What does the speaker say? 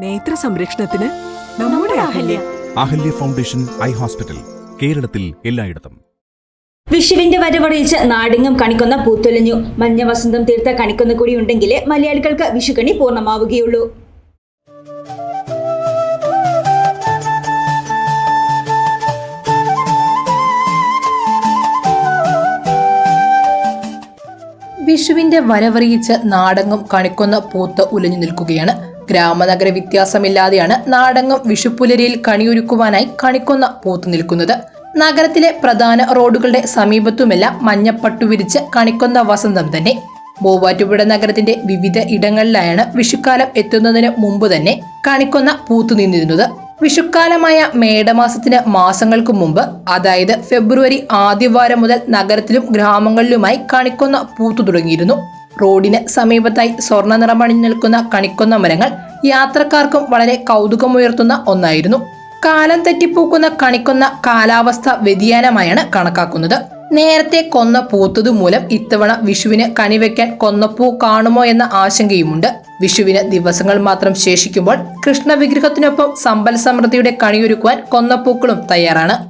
നേത്ര സംരക്ഷണത്തിന് നമ്മുടെ Ahalya. Ahalya foundation eye hospital കേരളത്തിൽ എല്ലായിടത്തും. വിഷുവിന്റെ വരവറിയിച്ച് നാടിങ്ങും കണിക്കൊന്ന പൂത്തൊലിഞ്ഞു. മഞ്ഞ വസന്തം തീർത്ത കണിക്കൊന്ന കൂടി ഉണ്ടെങ്കിലേ മലയാളികൾക്ക് വിഷുക്കണി പൂർണമാവുകയുള്ളൂ. വിഷുവിന്റെ വരവറിയിച്ച് നാടങ്ങും കണിക്കൊന്ന പൂത്ത് ഉലഞ്ഞു നിൽക്കുകയാണ് ഗ്രാമനഗര വ്യത്യാസമില്ലാതെയാണ് നാടങ്ങും വിഷുപ്പുലരിയിൽ കണിയൊരുക്കുവാനായി കണിക്കൊന്ന പൂത്തു നിൽക്കുന്നത്. നഗരത്തിലെ പ്രധാന റോഡുകളുടെ സമീപത്തുമെല്ലാം മഞ്ഞപ്പട്ടു വിരിച്ച് കണിക്കൊന്ന വസന്തം തന്നെ. മൂവാറ്റുപുഴ നഗരത്തിന്റെ വിവിധ ഇടങ്ങളിലായാണ് വിഷുക്കാലം എത്തുന്നതിന് മുമ്പ് തന്നെ കണിക്കൊന്ന പൂത്തു നിന്നിരുന്നത്. വിഷുക്കാലമായ മേടമാസത്തിന് മാസങ്ങൾക്ക് മുമ്പ് അതായത് ഫെബ്രുവരി ആദ്യവാരം മുതൽ നഗരത്തിലും ഗ്രാമങ്ങളിലുമായി കണിക്കൊന്ന പൂത്തു തുടങ്ങിയിരുന്നു. റോഡിന് സമീപത്തായി സ്വർണ നിറമണിഞ്ഞ് നിൽക്കുന്ന കണിക്കൊന്ന മരങ്ങൾ യാത്രക്കാർക്കും വളരെ കൗതുകമുയർത്തുന്ന ഒന്നായിരുന്നു. കാലം തെറ്റിപ്പൂക്കുന്ന കണിക്കൊന്ന കാലാവസ്ഥ വ്യതിയാനമായാണ് കണക്കാക്കുന്നത്. നേരത്തെ കൊന്ന പൂത്തതു മൂലം ഇത്തവണ വിഷുവിന് കണിവെക്കാൻ കൊന്നപ്പൂ കാണുമോ എന്ന ആശങ്കയുമുണ്ട്. വിഷുവിന് ദിവസങ്ങൾ മാത്രം ശേഷിക്കുമ്പോൾ കൃഷ്ണ വിഗ്രഹത്തിനൊപ്പം സമ്പൽ സമൃദ്ധിയുടെ കണിയൊരുക്കുവാൻ കൊന്നപ്പൂക്കളും തയ്യാറാണ്.